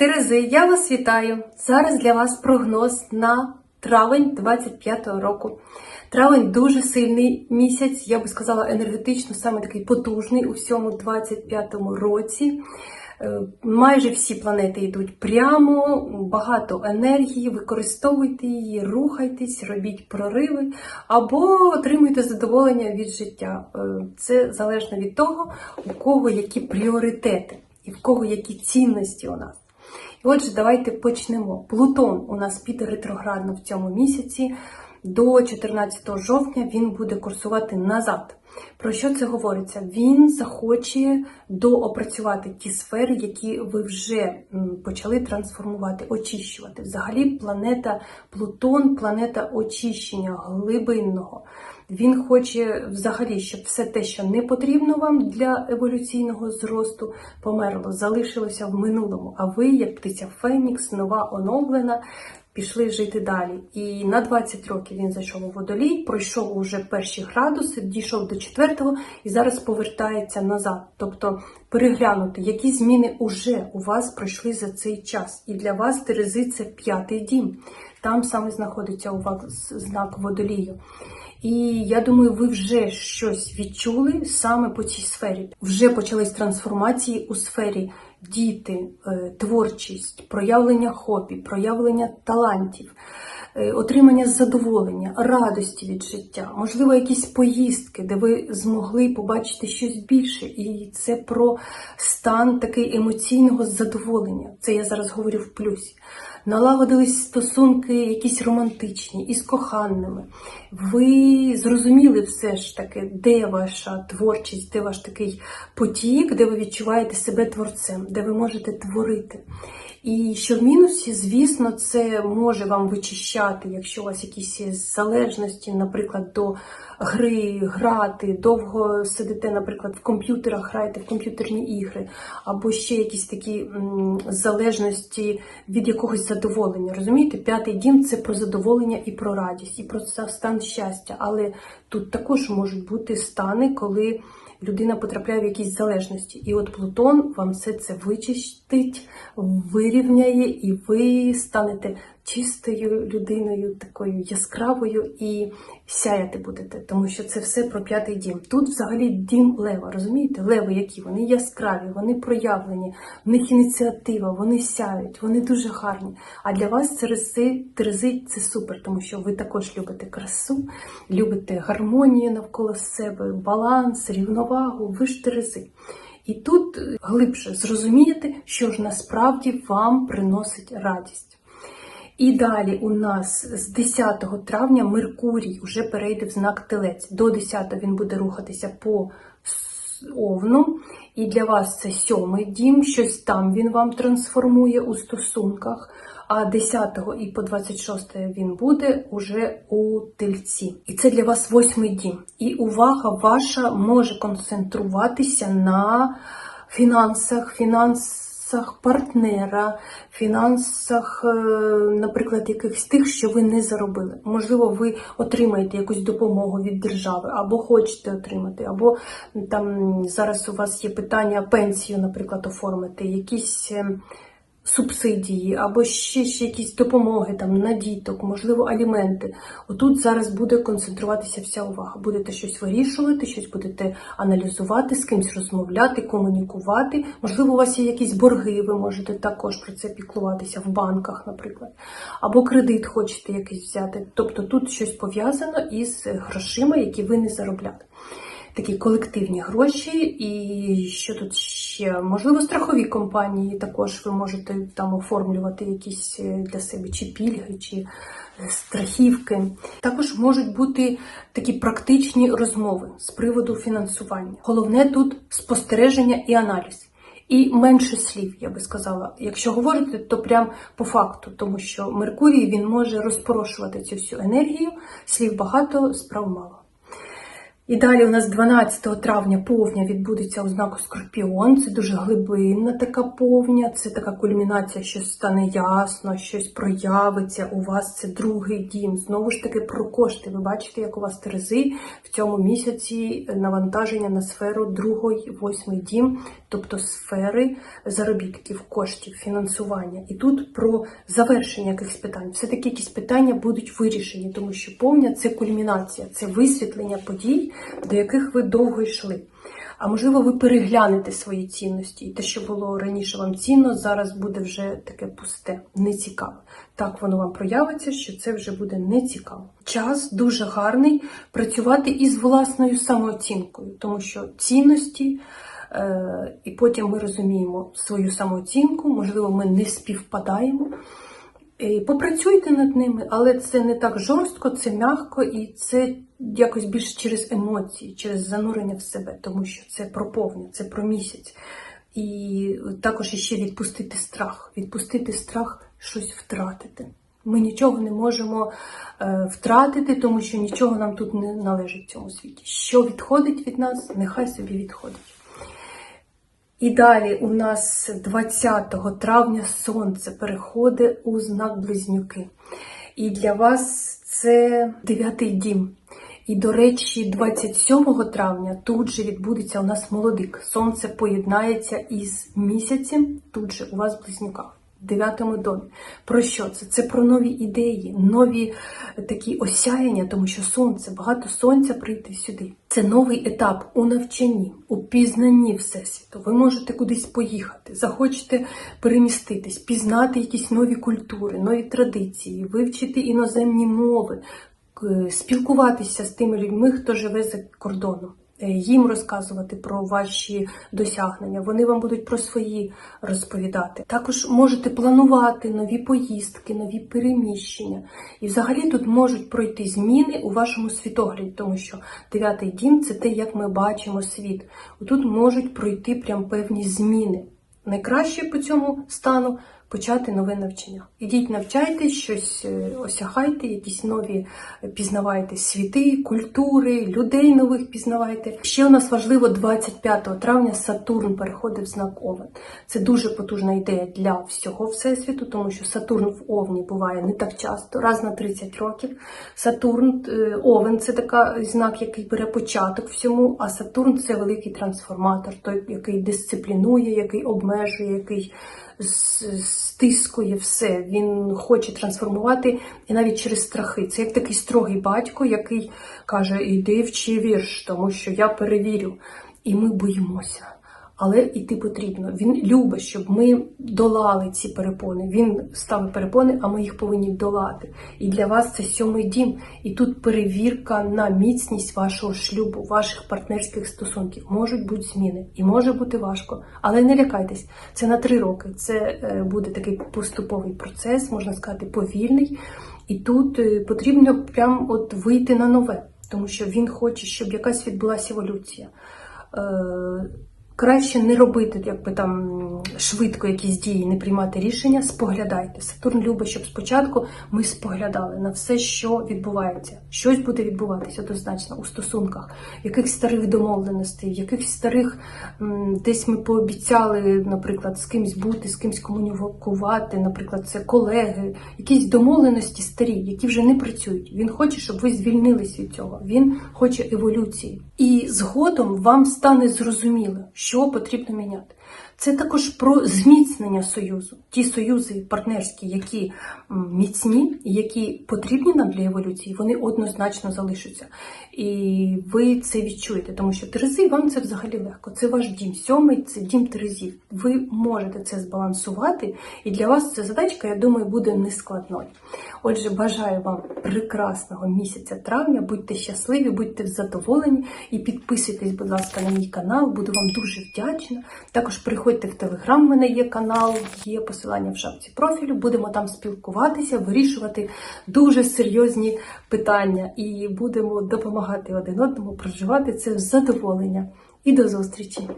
Терези, я вас вітаю! Зараз для вас прогноз на травень 25-го року. Травень дуже сильний місяць, я би сказала, енергетично, саме такий потужний у всьому 25-му році. Е, Майже всі планети йдуть прямо, багато енергії, використовуйте її, рухайтесь, робіть прориви або отримуйте задоволення від життя. Е, Це залежно від того, у кого які пріоритети і в кого які цінності у нас. І отже, давайте почнемо. Плутон у нас піде ретроградно в цьому місяці. До 14 жовтня він буде курсувати назад. Про що це говориться? Він захоче доопрацювати ті сфери, які ви вже почали трансформувати, очищувати. Взагалі, планета Плутон, планета очищення глибинного. Він хоче взагалі, щоб все те, що не потрібно вам для еволюційного зросту, померло, залишилося в минулому. А ви, як птиця Фенікс, нова оновлена, пішли жити далі. І на 20 років він зайшов у водолій, пройшов уже перші градуси, дійшов до четвертого і зараз повертається назад. Тобто переглянути, які зміни уже у вас пройшли за цей час. І для вас Терези це п'ятий дім. Там саме знаходиться у вас знак водолію. І я думаю, ви вже щось відчули саме по цій сфері. Вже почались трансформації у сфері діти, е, творчість, проявлення хобі, проявлення талантів, е, отримання задоволення, радості від життя, можливо, якісь поїздки, де ви змогли побачити щось більше. І це про стан такий емоційного задоволення. Це я зараз говорю в плюсі. Налагодились стосунки якісь романтичні із коханими. Ви зрозуміли все ж таки, де ваша творчість, де ваш такий потік, де ви відчуваєте себе творцем, де ви можете творити. І що в мінусі, звісно, це може вам вичищати, якщо у вас якісь залежності, наприклад, до гри, грати, довго сидите, наприклад, в комп'ютерах, граєте в комп'ютерні ігри, або ще якісь такі м, залежності від якогось задоволення. Розумієте, п'ятий дім це про задоволення і про радість, і про стан щастя. Але тут також можуть бути стани, коли людина потрапляє в якісь залежності. І от Плутон вам все це вичистить, вирівняє, і ви станете чистою людиною, такою яскравою і сяяти будете, тому що це все про п'ятий дім. Тут взагалі дім лева, розумієте? Леви, які вони яскраві, вони проявлені, в них ініціатива, вони сяють, вони дуже гарні. А для вас Терези, Терези це супер, тому що ви також любите красу, любите гармонію навколо себе, баланс, рівновагу. Ви ж Терези. І тут глибше зрозумієте, що ж насправді вам приносить радість. І далі у нас з 10 травня Меркурій вже перейде в знак Телець. До 10 він буде рухатися по Овну. І для вас це сьомий дім, щось там він вам трансформує у стосунках. А 10 і по 26 він буде уже у тельці. І це для вас восьмий дім. І увага ваша може концентруватися на фінансах, фінансах партнера, фінансах, е, наприклад, якихось тих, що ви не заробили. Можливо, ви отримаєте якусь допомогу від держави, або хочете отримати, або там зараз у вас є питання пенсію, наприклад, оформити, якісь. Субсидії або ще, ще якісь допомоги там на діток, можливо, аліменти. Отут зараз буде концентруватися вся увага. Будете щось вирішувати, щось будете аналізувати, з кимось розмовляти, комунікувати. Можливо, у вас є якісь борги, ви можете також про це піклуватися в банках, наприклад, або кредит хочете якийсь взяти. Тобто тут щось пов'язано із грошима, які ви не заробляли такі колективні гроші, і що тут ще можливо страхові компанії. Також ви можете там оформлювати якісь е, для себе чи пільги, чи е, страхівки. Також можуть бути такі практичні розмови з приводу фінансування. Головне тут спостереження і аналіз. І менше слів, я би сказала. Якщо говорити, то прям по факту, тому що Меркурій він може розпорошувати цю всю енергію, слів багато, справ мало. І далі у нас 12 травня повня відбудеться у знаку Скорпіон. Це дуже глибинна така повня, це така кульмінація, щось стане ясно, щось проявиться. У вас це другий дім. Знову ж таки про кошти. Ви бачите, як у вас терези в цьому місяці навантаження на сферу другий, восьмий дім, тобто сфери заробітків, коштів, фінансування. І тут про завершення якихось питань. Все-таки якісь питання будуть вирішені, тому що повня це кульмінація, це висвітлення подій, до яких ви довго йшли. А можливо, ви переглянете свої цінності, і те, що було раніше вам цінно, зараз буде вже таке пусте, нецікаве. Так воно вам проявиться, що це вже буде нецікаво. Час дуже гарний працювати із власною самооцінкою, тому що цінності. Е, і потім ми розуміємо свою самооцінку, можливо, ми не співпадаємо. І попрацюйте над ними, але це не так жорстко, це м'яко і це якось більш через емоції, через занурення в себе, тому що це про повня, це про місяць. І також іще відпустити страх, відпустити страх щось втратити. Ми нічого не можемо е, втратити, тому що нічого нам тут не належить в цьому світі. Що відходить від нас, нехай собі відходить. І далі у нас 20 травня сонце переходить у знак близнюки. І для вас це дев'ятий дім. І, до речі, 27 травня тут же відбудеться у нас молодик. Сонце поєднається із місяцем, тут же у вас в Дев'ятому домі. Про що це? Це про нові ідеї, нові такі осяяння, тому що сонце, багато сонця прийти сюди. Це новий етап у навчанні, у пізнанні Всесвіту. Ви можете кудись поїхати, захочете переміститись, пізнати якісь нові культури, нові традиції, вивчити іноземні мови, спілкуватися з тими людьми, хто живе за кордоном. Е, Їм розказувати про ваші досягнення, вони вам будуть про свої розповідати. Також можете планувати нові поїздки, нові переміщення. І взагалі тут можуть пройти зміни у вашому світогляді, тому що дев'ятий дім це те, як ми бачимо світ. Тут можуть пройти прям певні зміни. Найкраще по цьому стану почати нове навчання. Ідіть, навчайтесь, щось е, осягайте, якісь нові е, пізнавайте світи, культури, людей нових пізнавайте. Ще у нас важливо 25 травня Сатурн переходить в знак Овен. Це дуже потужна ідея для всього всесвіту, тому що Сатурн в Овні буває не так часто, раз на 30 років. Сатурн е, Овен це така знак, який бере початок всьому, а Сатурн це великий трансформатор, той, який дисциплінує, який обмежує, який стискує все. Він хоче трансформувати і навіть через страхи. Це як такий строгий батько, який каже: іди вчи вірш, тому що я перевірю. І ми боїмося. Але йти потрібно. Він любить, щоб ми долали ці перепони. Він ставить перепони, а ми їх повинні долати. І для вас це сьомий дім. І тут перевірка на міцність вашого шлюбу, ваших партнерських стосунків. Можуть бути зміни, і може бути важко. Але не лякайтесь, це на три роки. Це е, буде такий поступовий процес, можна сказати, повільний. І тут е, потрібно прям от вийти на нове, тому що він хоче, щоб якась відбулася еволюція. Краще не робити, якби там швидко якісь дії, не приймати рішення, споглядайте. Сатурн любить, щоб спочатку ми споглядали на все, що відбувається. Щось буде відбуватися однозначно у стосунках, якихось старих домовленостей, в якихось старих десь ми пообіцяли, наприклад, з кимсь бути, з кимсь комунікувати, наприклад, це колеги, якісь домовленості старі, які вже не працюють. Він хоче, щоб ви звільнились від цього. Він хоче еволюції. І згодом вам стане зрозуміло, що потрібно міняти. Це також про зміцнення союзу. Ті союзи партнерські, які міцні, і які потрібні нам для еволюції, вони однозначно залишаться. І ви це відчуєте, тому що Терези вам це взагалі легко. Це ваш дім. Сьомий це дім Терезів. Ви можете це збалансувати, і для вас ця задачка, я думаю, буде нескладною. Отже, бажаю вам прекрасного місяця травня. Будьте щасливі, будьте задоволені і підписуйтесь, будь ласка, на мій канал. Буду вам дуже вдячна. Також приходьте в телеграм, в мене є канал, є посилання в шапці профілю. Будемо там спілкуватися, вирішувати дуже серйозні питання і будемо допомагати один одному проживати це задоволення. І до зустрічі!